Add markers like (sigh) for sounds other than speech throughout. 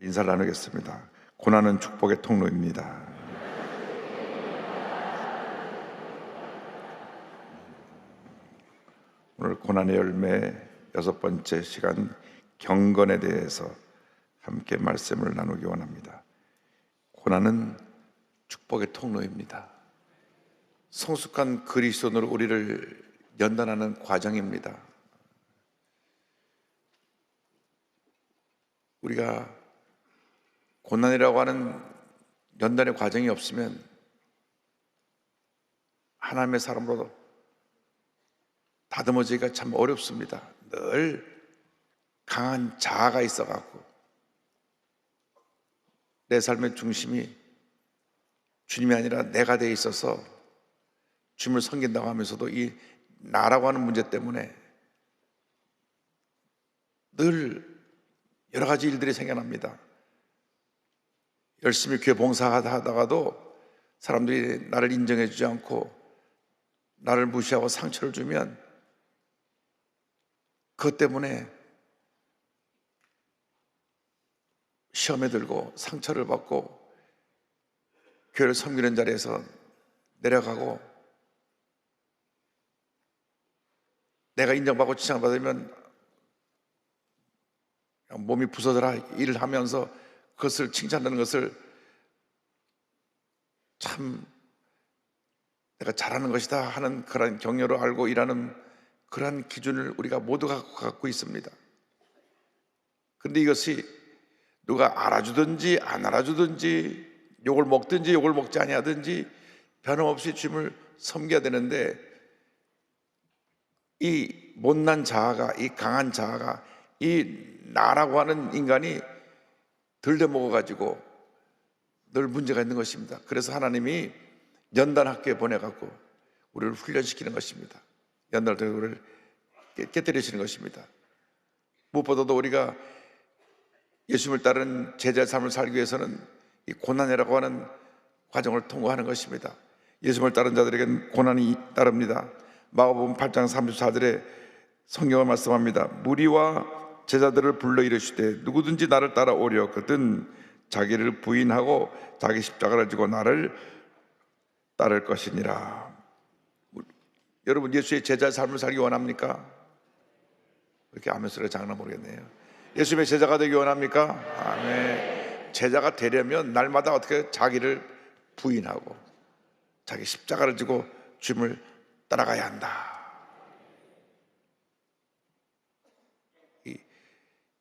인사를 나누겠습니다. 고난은 축복의 통로입니다. 오늘 고난의 열매 여섯 번째 시간 경건에 대해서 함께 말씀을 나누기 원합니다. 고난은 축복의 통로입니다. 성숙한 그리스도인으로 우리를 연단하는 과정입니다. 우리가 고난이라고 하는 연단의 과정이 없으면 하나님의 사람으로 다듬어지기가 참 어렵습니다. 늘 강한 자아가 있어갖고 내 삶의 중심이 주님이 아니라 내가 돼 있어서 주님을 섬긴다고 하면서도 이 나라고 하는 문제 때문에 늘 여러 가지 일들이 생겨납니다. 열심히 교회 봉사하다가도 사람들이 나를 인정해 주지 않고 나를 무시하고 상처를 주면 그것 때문에 시험에 들고 상처를 받고 교회를 섬기는 자리에서 내려가고 내가 인정받고 칭찬받으면 몸이 부서져라 일을 하면서 그것을 칭찬하는 것을 참 내가 잘하는 것이다 하는 그런 격려로 알고 일하는 그러한 기준을 우리가 모두가 갖고 있습니다. 그런데 이것이 누가 알아주든지 안 알아주든지 욕을 먹든지 욕을 먹지 아니하든지 변함없이 주님을 섬겨야 되는데 이 못난 자아가 이 강한 자아가 이 나라고 하는 인간이 들려 먹어 가지고 늘 문제가 있는 것입니다. 그래서 하나님이 연단 학교에 보내 갖고 우리를 훈련시키는 것입니다. 우리를 깨- 깨뜨리시는 것입니다. 무엇보다도 우리가 예수님을 따른 제자의 삶을 살기 위해서는 이 고난이라고 하는 과정을 통과하는 것입니다. 예수님을 따른 자들에게는 고난이 따릅니다. 마가복음 8장 34절에 성경을 말씀합니다. 무리와 제자들을 불러 이르시되 누구든지 나를 따라오려거든 자기를 부인하고 자기 십자가를 지고 나를 따를 것이니라. 여러분 예수의 제자 삶을 살기 원합니까? 이렇게 아멘 소리가 장난 모르겠네요. 예수님의 제자가 되기 원합니까? 아멘. 제자가 되려면 날마다 어떻게 자기를 부인하고 자기 십자가를 지고 주님을 따라가야 한다.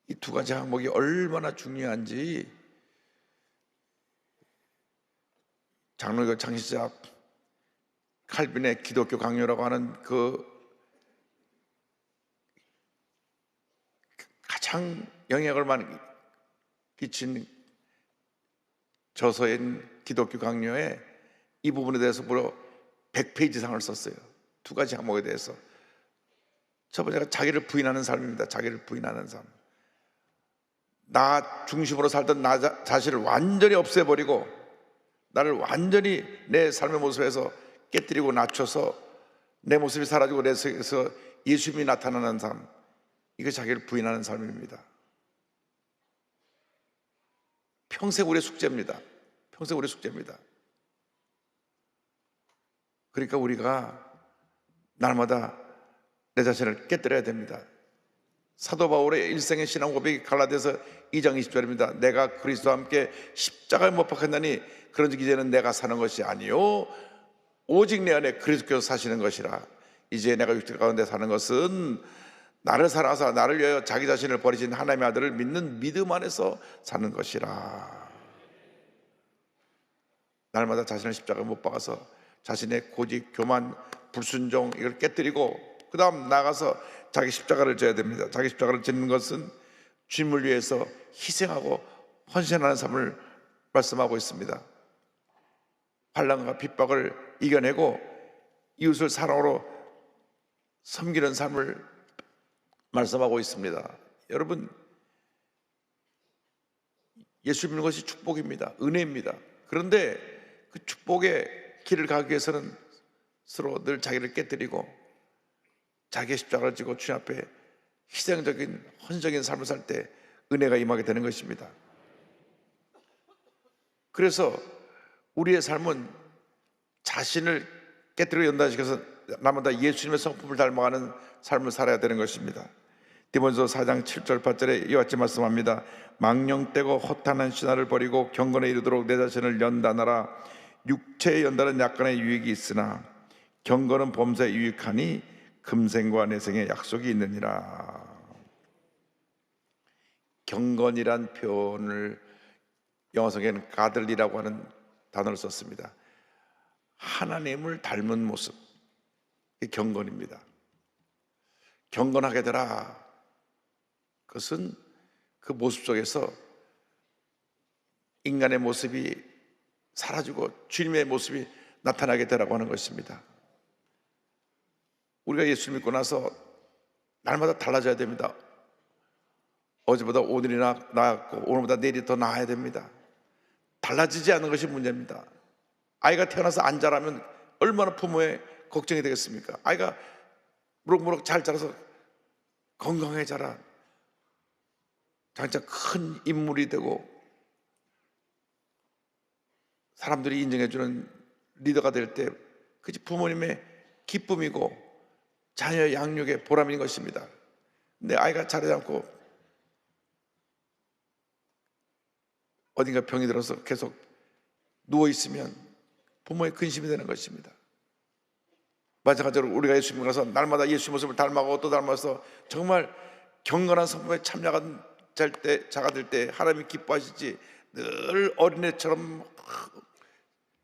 이 두 가지 항목이 얼마나 중요한지 장로교 창시자 칼빈의 기독교 강요라고 하는 그 가장 영향을 많이 끼친 저서인 기독교 강요에 이 부분에 대해서 무려 100페이지 상을 썼어요. 두 가지 항목에 대해서. 첫 번째가 자기를 부인하는 삶입니다. 자기를 부인하는 삶. 나 중심으로 살던 나 자, 자신을 완전히 없애버리고 나를 완전히 내 삶의 모습에서 깨뜨리고 낮춰서 내 모습이 사라지고 내 속에서 예수님이 나타나는 삶. 이거 자기를 부인하는 삶입니다. 평생 우리의 숙제입니다. 평생 우리의 숙제입니다. 그러니까 우리가 날마다 내 자신을 깨뜨려야 됩니다. 사도 바울의 일생의 신앙 고백이 갈라디아서 2장 20절입니다. 내가 그리스도와 함께 십자가에 못 박혔나니 그런즉 이제는 내가 사는 것이 아니요 오직 내 안에 그리스도께서 사시는 것이라. 이제 내가 육체 가운데 사는 것은 나를 살아서 나를 위하여 자기 자신을 버리신 하나님의 아들을 믿는 믿음 안에서 사는 것이라. 날마다 자신을 십자가에 못 박아서 자신의 고집, 교만, 불순종 이걸 깨뜨리고 그 다음 나가서 자기 십자가를 져야 됩니다. 자기 십자가를 짓는 것은 주님을 위해서 희생하고 헌신하는 삶을 말씀하고 있습니다. 환란과 핍박을 이겨내고 이웃을 사랑으로 섬기는 삶을 말씀하고 있습니다. 여러분 예수 믿는 것이 축복입니다. 은혜입니다. 그런데 그 축복의 길을 가기 위해서는 서로 늘 자기를 깨뜨리고 자기의 십자가를 지고 주님 앞에 희생적인 헌적인 삶을 살 때 은혜가 임하게 되는 것입니다. 그래서 우리의 삶은 자신을 깨뜨려 연단시켜서 나마다 예수님의 성품을 닮아가는 삶을 살아야 되는 것입니다. 디모서 4장 7절 8절에 이와 같이 말씀합니다. 망령되고 허탄한 신화를 버리고 경건에 이르도록 내 자신을 연단하라. 육체의 연단은 약간의 유익이 있으나 경건은 범사에 유익하니 금생과 내생의 약속이 있느니라. 경건이란 표현을 영어 성에는 가들리라고 하는 단어를 썼습니다. 하나님을 닮은 모습, 이 경건입니다. 경건하게 되라. 그것은 그 모습 속에서 인간의 모습이 사라지고 주님의 모습이 나타나게 되라고 하는 것입니다. 우리가 예수 믿고 나서 날마다 달라져야 됩니다. 어제보다 오늘이 나 나았고 오늘보다 내일이 더 나아야 됩니다. 달라지지 않는 것이 문제입니다. 아이가 태어나서 안 자라면 얼마나 부모의 걱정이 되겠습니까? 아이가 무럭무럭 잘 자라서 건강하게 자라 장차 큰 인물이 되고 사람들이 인정해주는 리더가 될 때 그것이 부모님의 기쁨이고 자녀의 양육의 보람인 것입니다. 근데 아이가 자라지 않고 어딘가 병이 들어서 계속 누워 있으면 부모의 근심이 되는 것입니다. 마찬가지로 우리가 예수님 가서 날마다 예수 모습을 닮아가고 또 닮아서 정말 경건한 성품에 참여가 될 때 자가 될 때 하나님이 기뻐하시지 늘 어린애처럼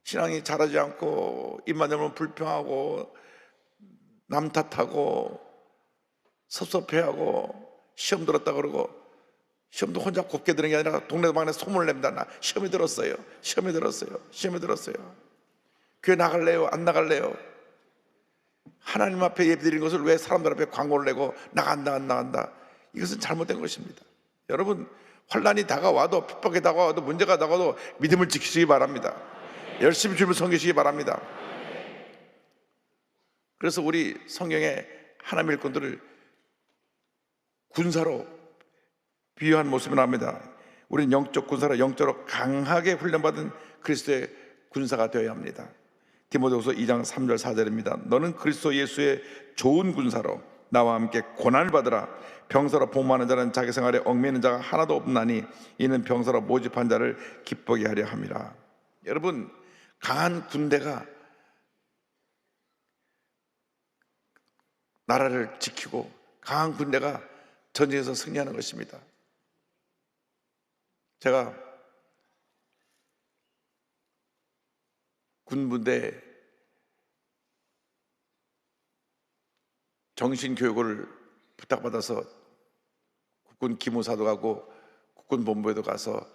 신앙이 자라지 않고 입만 열면 불평하고 남 탓하고 섭섭해하고 시험 들었다 그러고 시험도 혼자 곱게 드는 게 아니라 동네 방에 소문을 냅니다. 나 시험이 들었어요. 시험이 들었어요. 시험이 들었어요. 교회 나갈래요? 안 나갈래요? 하나님 앞에 예배드리는 것을 왜 사람들 앞에 광고를 내고 나간다 안 나간다? 이것은 잘못된 것입니다. 여러분 환란이 다가와도 핍박이 다가와도 문제가 다가와도 믿음을 지키시기 바랍니다. 열심히 주님을 섬기시기 바랍니다. 그래서 우리 성경에 하나님 일꾼들을 군사로 비유한 모습이 나옵니다. 우리는 영적 군사로 영적으로 강하게 훈련받은 그리스도의 군사가 되어야 합니다. 디모데후서 2장 3절 4절입니다. 너는 그리스도 예수의 좋은 군사로 나와 함께 고난을 받으라. 병사로 복무하는 자는 자기 생활에 얽매이는 자가 하나도 없나니 이는 병사로 모집한 자를 기쁘게 하려 함이라. 여러분 강한 군대가 나라를 지키고 강한 군대가 전쟁에서 승리하는 것입니다. 제가 군부대 정신 교육을 부탁받아서 국군 기무사도 가고 국군 본부에도 가서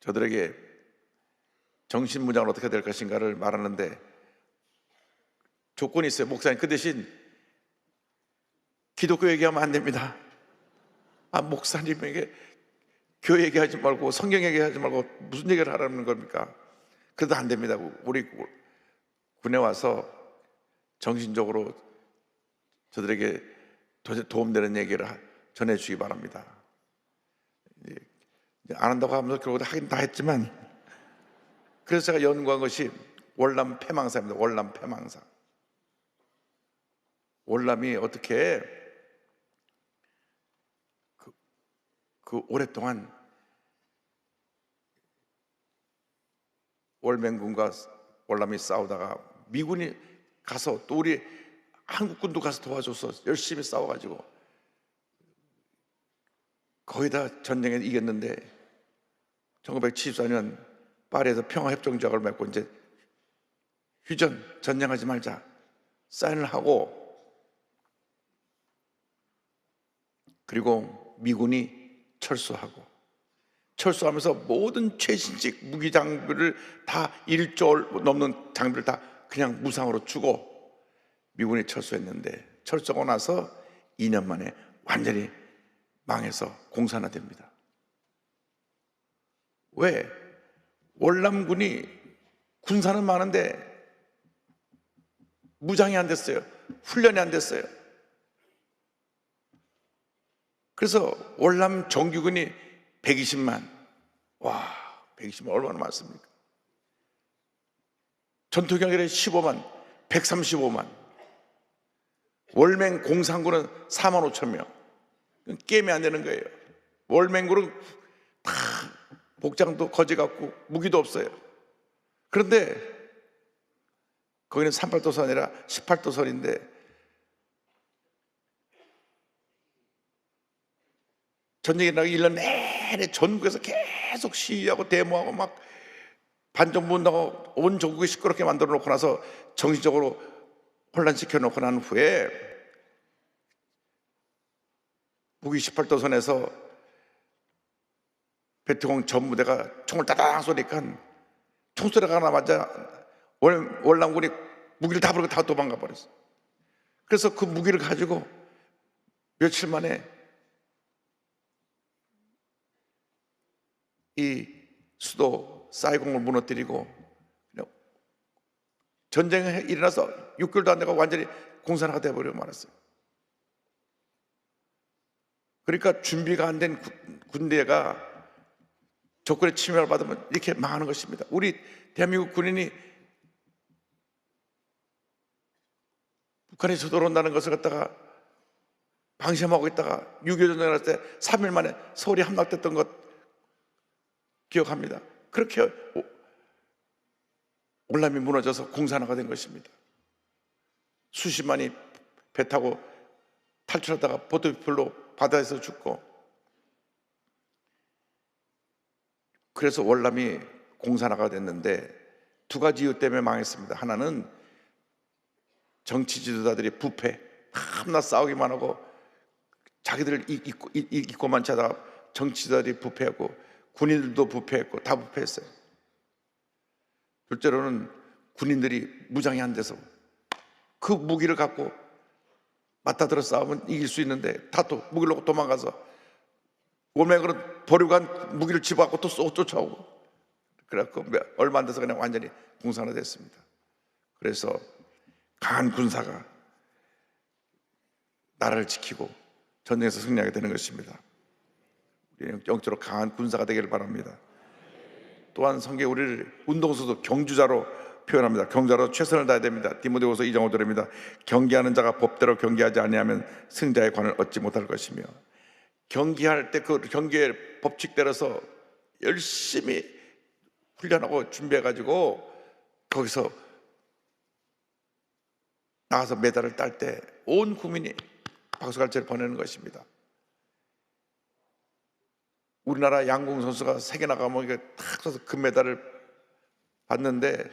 저들에게 정신 문장을 어떻게 될 것인가를 말하는데 조건이 있어요. 목사님 그 대신 기독교 얘기하면 안 됩니다. 아 목사님에게 교회 얘기하지 말고 성경 얘기하지 말고 무슨 얘기를 하라는 겁니까? 그래도 안 됩니다. 우리 군에 와서 정신적으로 저들에게 도움되는 얘기를 전해주기 바랍니다. 안 한다고 하면서 결국 하긴 다 했지만 그래서 제가 연구한 것이 월남 패망사입니다. 월남 패망사. 월남이 어떻게 그 오랫동안 월맹군과 월남이 싸우다가 미군이 가서 또 우리 한국군도 가서 도와줘서 열심히 싸워가지고 거의 다 전쟁에 이겼는데 1974년 파리에서 평화협정조약을 맺고 이제 휴전 전쟁하지 말자 사인을 하고 그리고 미군이 철수하고 철수하면서 모든 최신식 무기 장비를 다 1조 넘는 장비를 다 그냥 무상으로 주고 미군이 철수했는데 철수하고 나서 2년 만에 완전히 망해서 공산화됩니다. 왜? 월남군이 군사는 많은데 무장이 안 됐어요. 훈련이 안 됐어요. 그래서 월남 정규군이 120만. 와, 120만 얼마나 많습니까? 전투 경찰에 15만, 135만. 월맹 공산군은 4만 5천 명. 게임이 안 되는 거예요. 월맹군은 다 복장도 거지 같고 무기도 없어요. 그런데 거기는 38도선이 아니라 18도선인데 전쟁이 나기 1년 내내 전국에서 계속 시위하고 데모하고 막 반정부 운동하고 온 전국이 시끄럽게 만들어 놓고 나서 정신적으로 혼란시켜 놓고 난 후에 북위 18도선에서 베트콩 전무대가 총을 따당 쏘니까 총소리가 나마자 월, 월남군이 무기를 다 버리고 다 도망가 버렸어. 그래서 그 무기를 가지고 며칠 만에 이 수도 사이공을 무너뜨리고 전쟁이 일어나서 6개월도 안 되고 완전히 공산화가 돼버려 말았어요. 그러니까 준비가 안 된 군대가 적군의 침략을 받으면 이렇게 망하는 것입니다. 우리 대한민국 군인이 북한이 쳐들어온다는 것을 갖다가 방심하고 있다가 6.25 전쟁을 할 때 3일 만에 서울이 함락됐던 것 기억합니다. 그렇게 오- 올람이 무너져서 공산화가 된 것입니다. 수십만이 배 타고 탈출하다가 보트별로 바다에서 죽고 그래서 월남이 공산화가 됐는데 두 가지 이유 때문에 망했습니다. 하나는 정치 지도자들이 부패, 함나 싸우기만 하고 자기들 이- 잊고, 잊고만 차다가 정치자들이 부패하고 군인들도 부패했고 다 부패했어요. 둘째로는 군인들이 무장이 안 돼서 그 무기를 갖고 맞다들어 싸우면 이길 수 있는데 다 또 무기를 놓고 도망가서 월맹으로 버리고 간 무기를 집어갖고 또 쏘- 쫓아오고 그래갖고 몇- 얼마 안 돼서 그냥 완전히 공산화됐습니다. 그래서 강한 군사가 나라를 지키고 전쟁에서 승리하게 되는 것입니다. 영적으로 강한 군사가 되기를 바랍니다. 또한 성경 우리를 운동선수 경주자로 표현합니다. 경주자로 최선을 다해야 됩니다. 디모데후서 2장 5절입니다. 경기하는 자가 법대로 경기하지 아니하면 승자의 관을 얻지 못할 것이며 경기할 때 그 경기의 법칙대로서 열심히 훈련하고 준비해 가지고 거기서 나가서 메달을 딸 때 온 국민이 박수갈채를 보내는 것입니다. 우리나라 양궁 선수가 세계 나가면 이게 탁 서서 금메달을 받는데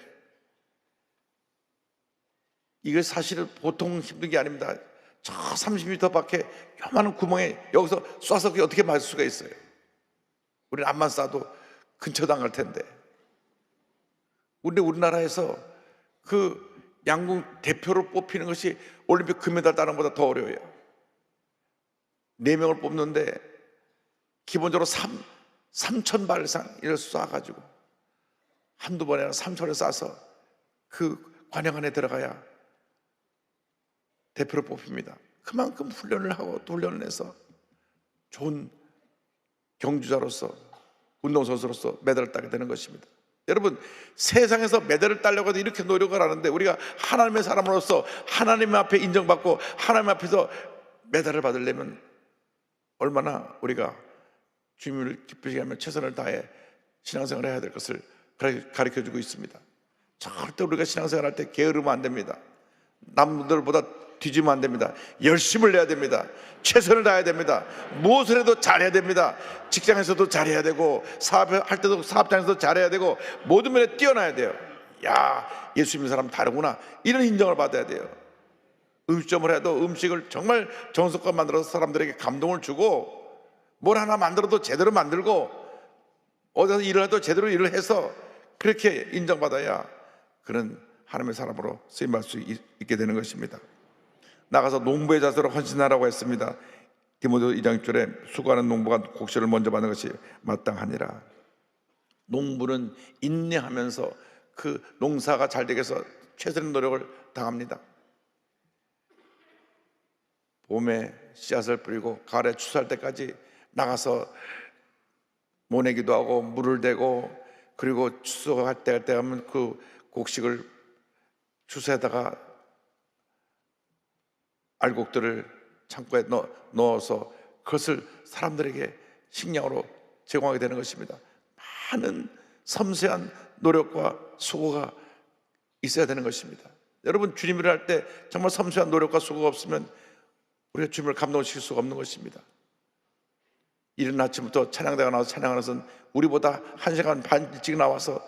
이게 사실은 보통 힘든 게 아닙니다. 저 30m 밖에 요만한 구멍에 여기서 쏴서 어떻게 맞을 수가 있어요? 우리는 암만 쏴도 갈 텐데. 근데 우리나라에서 그 양궁 대표로 뽑히는 것이 올림픽 금메달 따는 것보다 더 어려워요. 네 명을 뽑는데 기본적으로 3, 3천 발 이상 이를 쏴가지고 한두 번에 3천을 쏴서 그 관영 안에 들어가야 대표로 뽑힙니다. 그만큼 훈련을 하고 또 훈련을 해서 좋은 경주자로서 운동선수로서 메달을 따게 되는 것입니다. 여러분 세상에서 메달을 따려고 해도 이렇게 노력을 하는데 우리가 하나님의 사람으로서 하나님 앞에 인정받고 하나님 앞에서 메달을 받으려면 얼마나 우리가 주님을 기쁘게 하면 최선을 다해 신앙생활을 해야 될 것을 가르쳐 주고 있습니다. 절대 우리가 신앙생활 할 때 게으르면 안 됩니다. 남들보다 뒤지면 안 됩니다. 열심을 내야 됩니다. 최선을 다해야 됩니다. 무엇을 해도 잘해야 됩니다. 직장에서도 잘해야 되고 사업할 때도 사업장에서도 잘해야 되고 모든 면에 뛰어나야 돼요. 야, 예수 믿는 사람 다르구나. 이런 인정을 받아야 돼요. 음식점을 해도 음식을 정말 정성껏 만들어서 사람들에게 감동을 주고 뭘 하나 만들어도 제대로 만들고 어디서 일을 해도 제대로 일을 해서 그렇게 인정받아야 그런 하나님의 사람으로 쓰임받을 수 있- 있게 되는 것입니다. 나가서 농부의 자세로 헌신하라고 했습니다. 디모데 2장 1절에 수고하는 농부가 곡식을 먼저 받는 것이 마땅하니라. 농부는 인내하면서 그 농사가 잘 되기 위해서 최선의 노력을 당합니다. 봄에 씨앗을 뿌리고 가을에 추수할 때까지 나가서 모내기도 하고 물을 대고 그리고 추수할 때할 때 하면 그 곡식을 주스에다가 알곡들을 창고에 넣, 넣어서 그것을 사람들에게 식량으로 제공하게 되는 것입니다. 많은 섬세한 노력과 수고가 있어야 되는 것입니다. 여러분 주님을 할 때 정말 섬세한 노력과 수고가 없으면 우리가 주님을 감동시킬 수가 없는 것입니다. 이른 아침부터 찬양대가 나와서 찬양하는 것은 우리보다 한 시간 반 일찍 나와서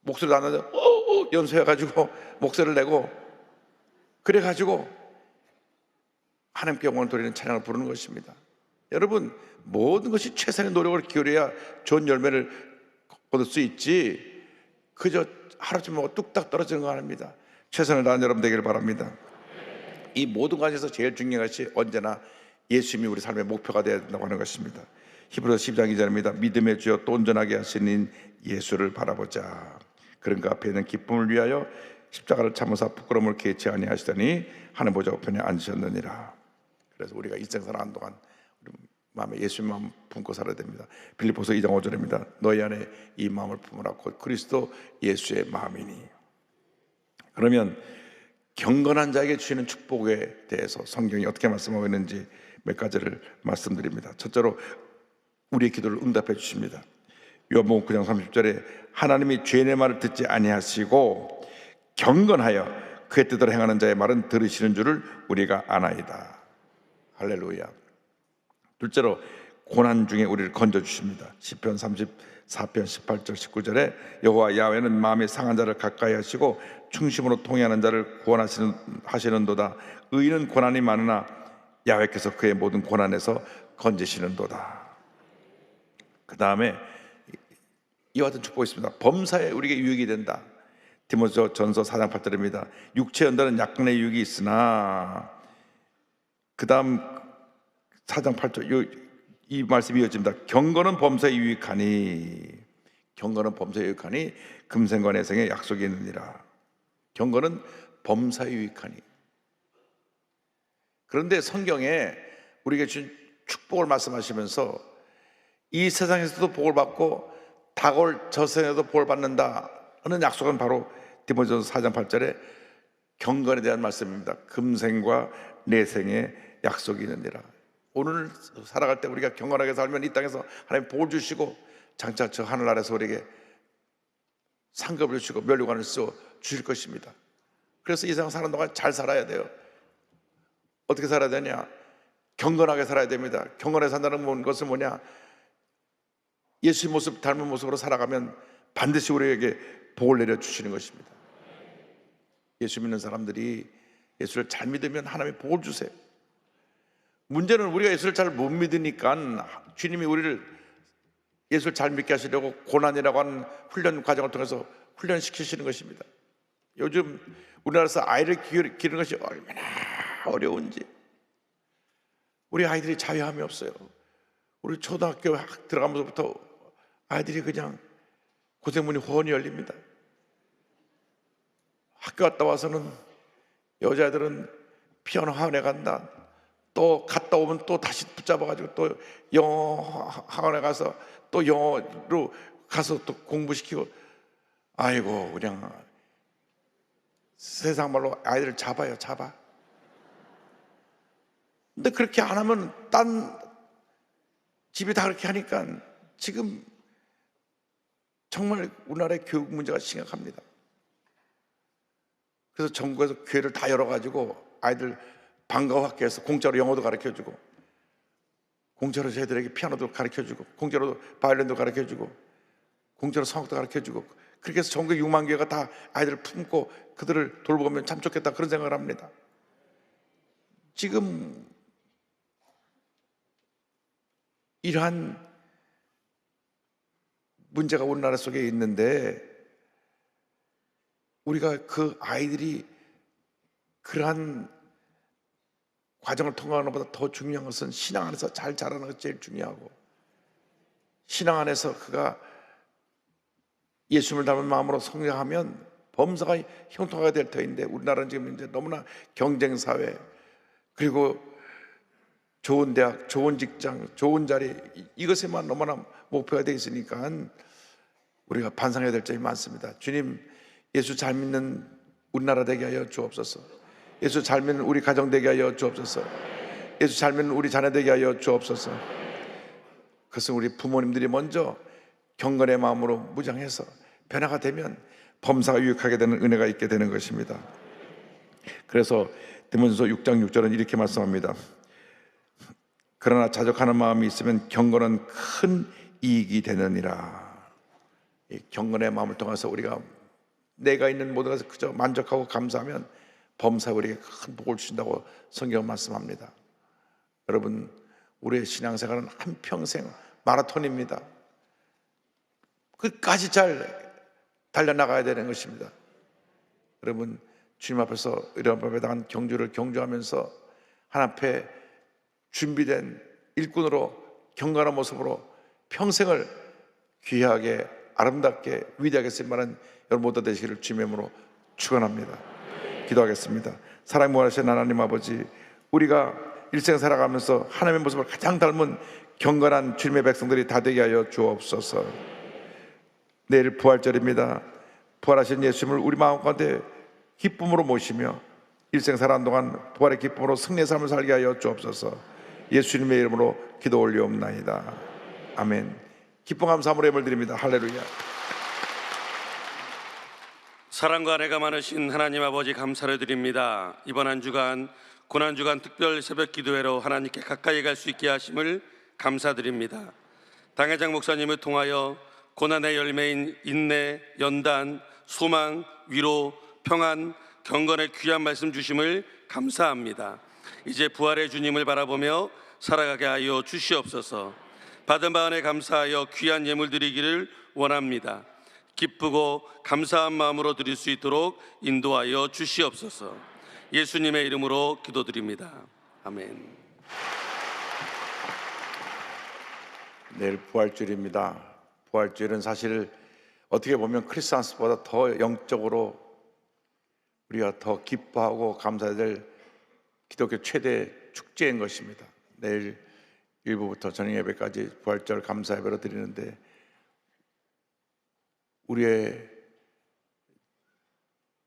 목소리 안 나서 어, 연소해가지고 (laughs) 목소리를 내고 그래가지고 하나님께 영광을 돌리는 찬양을 부르는 것입니다. 여러분 모든 것이 최선의 노력을 기울여야 좋은 열매를 얻을 수 있지 그저 하루쯤 먹고 뚝딱 떨어지는 거 아닙니다. 최선을 다하는 여러분 되기를 바랍니다. 이 모든 것에서 제일 중요한 것이 언제나 예수님이 우리 삶의 목표가 되어야 된다고 하는 것입니다. 히브리서 10장 2절입니다. 믿음의 주여 또 온전하게 하시는 예수를 바라보자. 그런가 앞에 있는 기쁨을 위하여 십자가를 참으사 부끄러움을 개치 아니하시더니 하늘 보좌 우편에 앉으셨느니라. 그래서 우리가 일생 살아가는 동안 마음에 예수님 마음 품고 살아야 됩니다. 빌립보서 2장 5절입니다. 너희 안에 이 마음을 품으라 곧 그리스도 예수의 마음이니. 그러면 경건한 자에게 주시는 축복에 대해서 성경이 어떻게 말씀하고 있는지 몇 가지를 말씀드립니다. 첫째로 우리의 기도를 응답해 주십니다. 요한복음 9장 30절에 하나님이 죄인의 말을 듣지 아니하시고 경건하여 그의 뜻대로 행하는 자의 말은 들으시는 줄을 우리가 아나이다. 할렐루야. 둘째로 고난 중에 우리를 건져 주십니다. 시편 34편 18절 19절에 여호와 야훼는 마음이 상한 자를 가까이 하시고 충심으로 통해하는 자를 구원하시는 하시는도다. 의인은 고난이 많으나 야훼께서 그의 모든 고난에서 건지시는도다. 그 다음에 이와 같은 축복이 있습니다. 범사에 우리에게 유익이 된다. 디모서 전서 4장 8절입니다. 육체 연단은 약간의 유익이 있으나 그 다음 4장 8절 요, 이 말씀이 이어집니다. 경건은 범사에 유익하니 경건은 범사에 유익하니 금생과 내생에 약속이 있느니라. 경건은 범사에 유익하니 그런데 성경에 우리에게 준 축복을 말씀하시면서 이 세상에서도 복을 받고 다골 저생에도 복을 받는다 하는 약속은 바로 디모전서 4장 8절에 경건에 대한 말씀입니다. 금생과 내생에 약속이 있느니라. 오늘 살아갈 때 우리가 경건하게 살면 이 땅에서 하나님 복을 주시고 장차 저 하늘 아래서 우리에게 상급을 주시고 멸류관을 써 주실 것입니다. 그래서 이 세상 사는 동안 잘 살아야 돼요. 어떻게 살아야 되냐? 경건하게 살아야 됩니다. 경건하게 산다는 것은 뭐냐? 예수의 모습 닮은 모습으로 살아가면 반드시 우리에게 복을 내려 주시는 것입니다. 예수 믿는 사람들이 예수를 잘 믿으면 하나님의 복을 주세요. 문제는 우리가 예수를 잘 못 믿으니까 주님이 우리를 예수를 잘 믿게 하시려고 고난이라고 하는 훈련 과정을 통해서 훈련시키시는 것입니다. 요즘 우리나라에서 아이를 기르는 것이 어려운지 우리 아이들이 자유함이 없어요. 우리 초등학교 들어가면서부터 아이들이 그냥 고생문이 훤히 열립니다. 학교 갔다 와서는 여자들은 피아노 학원에 간다. 또 갔다 오면 또 다시 붙잡아가지고 또 영어 학원에 가서 또 영어로 가서 또 공부시키고 아이고 그냥 세상 말로 아이들을 잡아요 잡아. 근데 그렇게 안 하면 딴 집이 다 그렇게 하니까 지금 정말 우리나라의 교육 문제가 심각합니다. 그래서 전국에서 교회를 다 열어가지고 아이들 방과 학교에서 공짜로 영어도 가르쳐주고 공짜로 저희들에게 피아노도 가르쳐주고 공짜로 바이올린도 가르쳐주고 공짜로 성악도 가르쳐주고 그렇게 해서 전국 6만 개가 다 아이들을 품고 그들을 돌보면 참 좋겠다 그런 생각을 합니다. 지금 이러한 문제가 우리나라 속에 있는데 우리가 그 아이들이 그러한 과정을 통과하는 것보다 더 중요한 것은 신앙 안에서 잘 자라는 것이 제일 중요하고 신앙 안에서 그가 예수님을 닮은 마음으로 성장하면 범사가 형통하게 될 터인데 우리나라는 지금 이제 너무나 경쟁 사회 그리고 좋은 대학, 좋은 직장, 좋은 자리 이것에만 너무나 목표가 되어 있으니까 우리가 반성해야 될 점이 많습니다. 주님, 예수 잘 믿는 우리나라 되게 하여 주옵소서. 예수 잘 믿는 우리 가정 되게 하여 주옵소서. 예수 잘 믿는 우리 자녀 되게 하여 주옵소서. 그것은 우리 부모님들이 먼저 경건의 마음으로 무장해서 변화가 되면 범사가 유익하게 되는 은혜가 있게 되는 것입니다. 그래서 디모전서 6장 6절은 이렇게 말씀합니다. 그러나 자족하는 마음이 있으면 경건은 큰 이익이 되느니라. 이 경건의 마음을 통해서 우리가 내가 있는 모든 것에 그저 만족하고 감사하면 범사 우리에게 큰 복을 주신다고 성경 말씀합니다. 여러분 우리의 신앙생활은 한 평생 마라톤입니다. 끝까지 잘 달려나가야 되는 것입니다. 여러분 주님 앞에서 이런 법에 대한 경주를 경주하면서 하나 앞에 준비된 일꾼으로 경건한 모습으로 평생을 귀하게 아름답게 위대하게 쓸만한 여러분 모두 되시기를 주님의 이름으로 축원합니다. 기도하겠습니다. 사랑 무하신 하나님 아버지 우리가 일생 살아가면서 하나님의 모습을 가장 닮은 경건한 주님의 백성들이 다 되게 하여 주옵소서. 내일 부활절입니다. 부활하신 예수님을 우리 마음 가운데 기쁨으로 모시며 일생 살아간 동안 부활의 기쁨으로 승리의 삶을 살게 하여 주옵소서. 예수님의 이름으로 기도 올리옵나이다. 아멘. 기쁨 감사함으로 예물 드립니다. 할렐루야. 사랑과 은혜가 많으신 하나님 아버지 감사를 드립니다. 이번 한 주간 고난 주간 특별 새벽 기도회로 하나님께 가까이 갈 수 있게 하심을 감사드립니다. 당회장 목사님을 통하여 고난의 열매인 인내, 연단, 소망, 위로, 평안, 경건의 귀한 말씀 주심을 감사합니다. 이제 부활의 주님을 바라보며 살아가게 하여 주시옵소서. 받은 바은에 감사하여 귀한 예물 드리기를 원합니다. 기쁘고 감사한 마음으로 드릴 수 있도록 인도하여 주시옵소서. 예수님의 이름으로 기도드립니다. 아멘. 내일 부활절입니다. 부활절은 사실 어떻게 보면 크리스마스보다 더 영적으로 우리가 더 기뻐하고 감사해야 될 기독교 최대 축제인 것입니다. 내일 일부부터 저녁 예배까지 부활절 감사 예배로 드리는데 우리의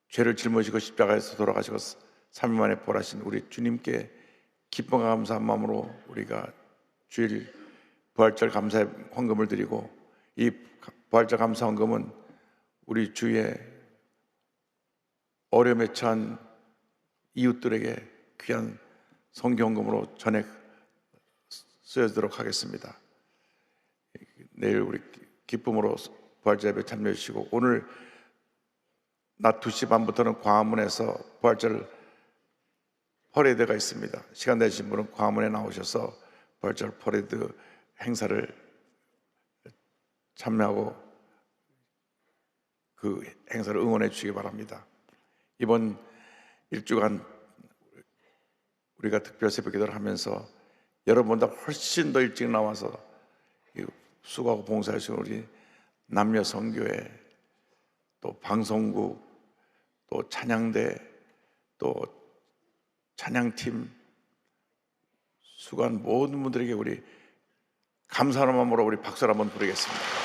죄를 짊어지고 십자가에서 돌아가시고 3일 만에 부활하신 우리 주님께 기쁨과 감사한 마음으로 우리가 주일 부활절 감사 헌금을 드리고 이 부활절 감사 헌금은 우리 주의 어려움에 처한 이웃들에게 귀한 성경금으로 전액 쓰여지도록 하겠습니다. 내일 우리 기쁨으로 예배 참여해 주시고 오늘 낮 2시 반부터는 광화문에서 부활절 퍼레이드가 있습니다. 시간 되신 분은 광화문에 나오셔서 부활절 퍼레이드 행사를 참여하고 그 행사를 응원해 주시기 바랍니다. 이번 일주간 우리가 특별 새벽 기도를 하면서 여러분보다 훨씬 더 일찍 나와서 이 수고하고 봉사하신 우리 남녀 성교회 또 방송국 또 찬양대 또 찬양팀 수고한 모든 분들에게 우리 감사하는 마음으로 우리 박수를 한번 부르겠습니다.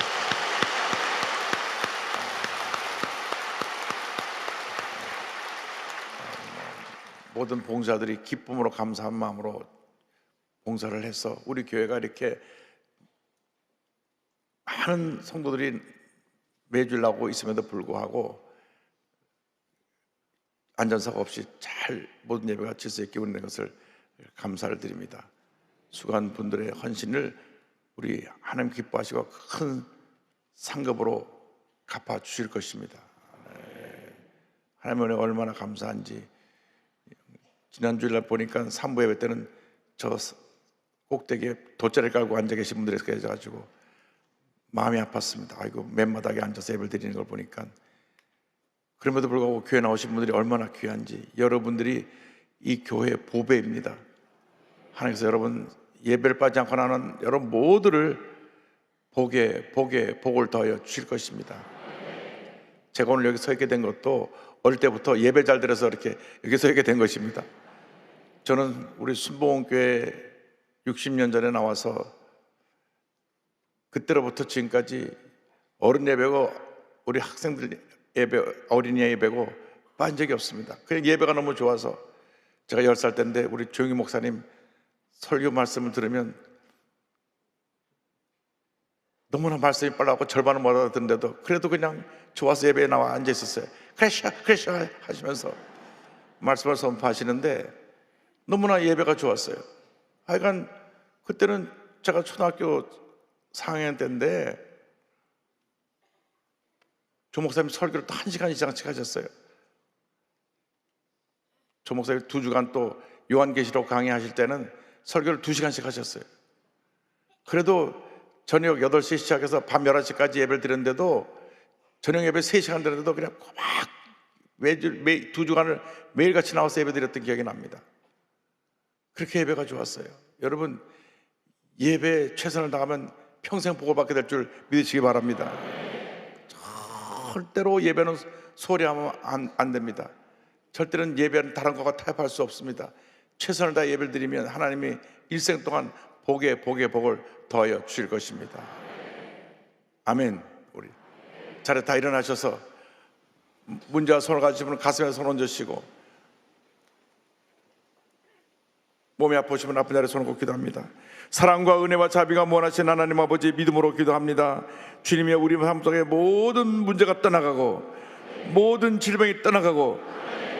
모든 봉사들이 기쁨으로 감사한 마음으로 봉사를 해서 우리 교회가 이렇게 많은 성도들이 매주 나오고 있음에도 불구하고 안전사고 없이 잘 모든 예배가 질서 있게 운행된 것을 감사를 드립니다. 수고한 분들의 헌신을 우리 하나님 기뻐하시고 큰 상급으로 갚아 주실 것입니다. 네. 하나님 은혜 얼마나 감사한지 지난 주일날 보니까 삼부 예배 때는 저 꼭대기에 돗자리 깔고 앉아 계신 분들이 계셔가지고 마음이 아팠습니다. 아이고 맨바닥에 앉아서 예배를 드리는 걸 보니까 그럼에도 불구하고 교회 나오신 분들이 얼마나 귀한지 여러분들이 이 교회의 보배입니다. 하나님께서 여러분 예배를 빠지 않고 나는 여러분 모두를 복에 복에 복을 더하여 주실 것입니다. 제가 오늘 여기 서 있게 된 것도 어릴 때부터 예배 잘 들어서 이렇게 여기 서 있게 된 것입니다. 저는 우리 순복음교회 60년 전에 나와서 그때로부터 지금까지 어른 예배고 우리 학생들 예배 어린이 예배고 빠진 적이 없습니다. 그냥 예배가 너무 좋아서 제가 10살 때인데 우리 조용희 목사님 설교 말씀을 들으면 너무나 말씀이 빨라고 절반은 못 알아듣는데도 그래도 그냥 좋아서 예배에 나와 앉아 있었어요. 크래셔 크래셔 하시면서 말씀을 선포하시는데 너무나 예배가 좋았어요. 하여간 그때는 제가 초등학교 4학년 때인데 조 목사님 설교를 또한 시간 이상씩 하셨어요. 조 목사님 두 주간 또 요한계시록 강의하실 때는 설교를 두 시간씩 하셨어요. 그래도 저녁 8시 시작해서 밤 11시까지 예배를 드렸는데도 저녁 예배 3시간 드렸는데도 그냥 막 매주 매, 두 주간을 매일같이 나와서 예배 드렸던 기억이 납니다. 그렇게 예배가 좋았어요. 여러분 예배에 최선을 다하면 평생 복을 받게 될 줄 믿으시기 바랍니다. 절대로 예배는 소리하면 안, 안 됩니다. 절대는 예배는 다른 것과 타협할 수 없습니다. 최선을 다해 예배를 드리면 하나님이 일생 동안 복에 복에 복을 더하여 주실 것입니다. 아멘. 우리 자리 다 일어나셔서 문제와 손을 가지신 분은 가슴에 손 얹으시고 몸이 아프시면 아픈 자리에 손을 꼭 기도합니다. 사랑과 은혜와 자비가 원하신 하나님 아버지 믿음으로 기도합니다. 주님이 우리 삶 속에 모든 문제가 떠나가고 모든 질병이 떠나가고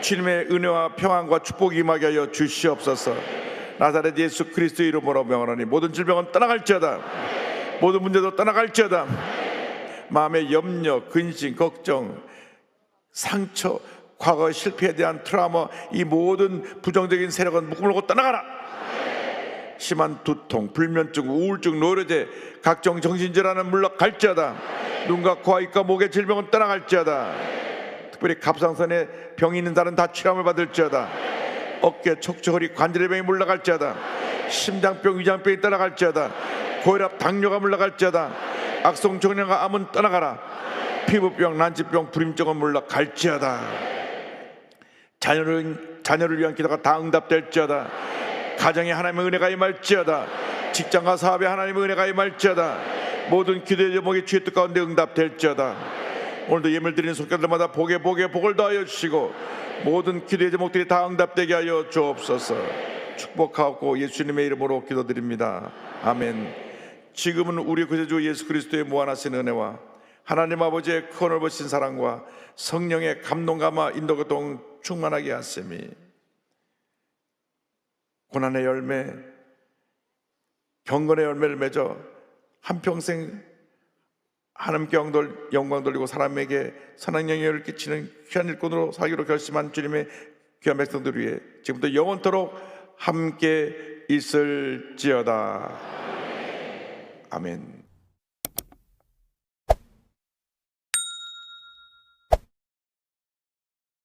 주님의 은혜와 평안과 축복이 임하게 하여 주시옵소서. 나사렛 예수 그리스도의 이름으로 명하노니 모든 질병은 떠나갈지어다. 모든 문제도 떠나갈지어다. 마음의 염려, 근심, 걱정, 상처, 과거 실패에 대한 트라우마, 이 모든 부정적인 세력은 묶음을고 떠나가라. 심한 두통, 불면증, 우울증, 노려제, 각종 정신질환은 물러갈지어다. 눈과 코와 입과 목의 질병은 떠나갈지어다. 특별히 갑상선에 병이 있는 자는 다 치료함을 받을지어다. 어깨, 척추, 허리, 관절의 병이 물러갈지어다. 심장병, 위장병이 떠나갈지어다. 고혈압, 당뇨가 물러갈지어다. 악성 정령과 암은 떠나가라. 피부병, 난치병, 불임증은 물러 갈지어다. 자녀를 자녀를 위한 기도가 다 응답될지어다. 가정에 하나님의 은혜가 임할지어다. 직장과 사업에 하나님의 은혜가 임할지어다. 모든 기도의 제목이 주의 뜻 가운데 응답될지어다. 오늘도 예물 드리는 손길들마다 복에 복에 복을 더하여 주시고 모든 기도의 제목들이 다 응답되게 하여 주옵소서. 축복하고 예수님의 이름으로 기도드립니다. 아멘. 지금은 우리 구세주 예수 그리스도의 무한하신 은혜와 하나님 아버지의 큰 넓으신 사랑과 성령의 감동감화 인도교통 충만하게 하심이 고난의 열매, 경건의 열매를 맺어 한평생 하나님께 영광 돌리고 사람에게 선한 영향을 끼치는 귀한 일꾼으로 살기로 결심한 주님의 귀한 백성들 위해 지금부터 영원토록 함께 있을지어다. 아멘.